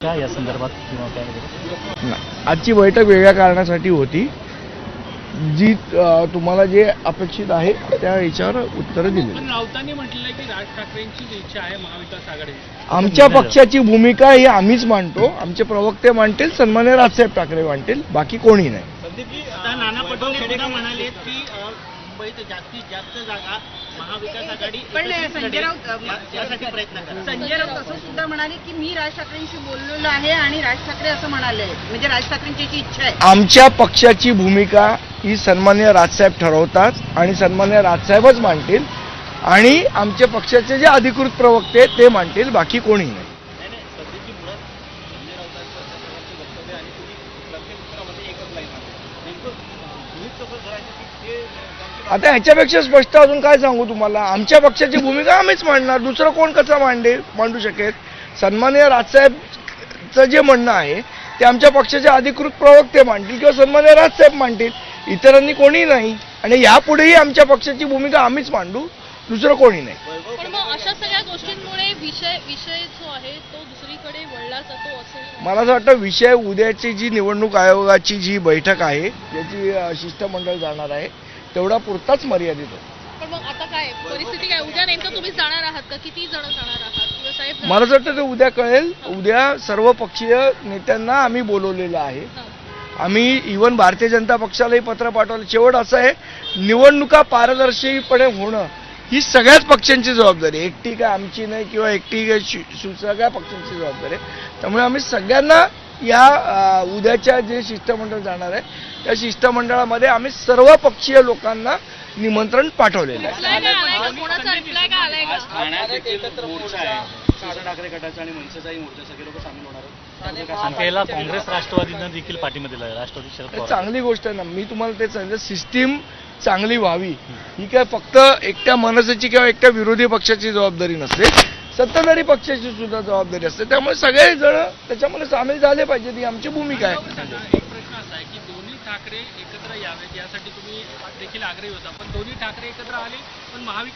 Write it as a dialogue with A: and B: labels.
A: का या संदर्भात किंवा काय.
B: आजची बैठक वेगळ्या कारणासाठी होती. जी तुम्हाला जे अपेक्षित आहे त्या याच्यावर उत्तरं दिली
C: राऊतांनी म्हटलेलं की राज ठाकरेंची इच्छा आहे महाविकास आघाडी
B: आमच्या पक्षाची भूमिका ही आम्हीच मांडतो. आमचे प्रवक्ते मांडतील सन्मान्य राजसाहेब ठाकरे मांडतील. बाकी कोणी नाही.
C: आता नाना पटोले सुद्धा म्हणाले की मुंबईत जास्तीत जास्त जागा महाविकास आघाडी
D: पण संजय. राऊत
C: यासाठी प्रयत्न करा.
D: संजय राऊत असं सुद्धा म्हणाले की मी राज ठाकरेंशी बोललेलो आहे आणि राज ठाकरे असं म्हणाले. म्हणजे राज ठाकरेंची याची इच्छा आहे.
B: आमच्या पक्षाची भूमिका ही सन्मान्य राजसाहेब ठरवतात आणि सन्मान्य राजसाहेबच मांडतील आणि आमच्या पक्षाचे जे अधिकृत प्रवक्ते आहेत ते मांडतील बाकी कोणी नाही. आता ह्याच्यापेक्षा स्पष्ट अजून काय सांगू तुम्हाला? आमच्या पक्षाची भूमिका आम्हीच मांडणार. दुसरं कोण कसं मांडे मांडू शकेल? सन्मान्य राजसाहेबचं जे म्हणणं आहे ते आमच्या पक्षाचे अधिकृत प्रवक्ते मांडतील किंवा सन्मान्य राजसाहेब मांडतील. इतरांनी कोणी नाही. आणि यापुढेही आमच्या पक्षाची भूमिका आम्हीच मांडू. दुसरं कोणी नाही.
E: पण मग अशा सगळ्या गोष्टींमुळे विषय विषय जो आहे तो दुसरीकडे वळला जातो असं
B: मला असं वाटतं विषय उद्याची जी निवडणूक आयोगाची जी बैठक आहे याची अ, शिष्टमंडळ जाणार आहे तेवढा पुरताच मर्यादित होतो.
E: पण मग आता काय? परिस्थिती काय? उद्या नेमकं तुम्ही जाणार आहात का? किती जण जाणार आहात? किंवा साहेब जाणार
B: मला असं वाटतं ते उद्या कळेल. उद्या सर्व पक्षीय नेत्यांना आम्ही बोलवलेलं आहे. आम्ही इवन भारतीय जनता पक्षालाही पत्र पाठवलं. शेवट असं आहे निवडणुका पारदर्शीपणे होणं ही सगळ्याच पक्षांची जबाबदारी आहे. एकटी काय आमची नाही किंवा एकटी काय शि- शि- सगळ्या पक्षांची जबाबदारी आहे. त्यामुळे आम्ही सगळ्यांना या उद्याच्या जे शिष्टमंडळ जाणार आहे त्या शिष्टमंडळामध्ये आम्ही सर्व पक्षीय लोकांना निमंत्रण पाठवलेलं आहे.
E: रिप्लाय काय आलाय का कोणाचा रिप्लाय काय आलाय का
A: आणखी याला काँग्रेस राष्ट्रवादीनं देखील पाठिंबा दिला राष्ट्रवादी शरद पवार.
B: चांगली गोष्ट आहे ना मी तुम्हाला ते सांगितलं सिस्टीम चांगली व्हावी. ही काय फक्त एकट्या मनसेची किंवा एकट्या विरोधी पक्षाची जबाबदारी नसते सत्ताधारी पक्षाची सुद्धा जबाबदारी असते. त्यामुळे सगळे जण त्याच्यामध्ये सामील झाले पाहिजेत ही आमची भूमिका आहे.
C: एक प्रश्न असा आहे की दोन्ही ठाकरे एकत्र यावेत यासाठी तुम्ही देखील आग्रही होता पण दोन्ही ठाकरे एकत्र आले पण महाविकास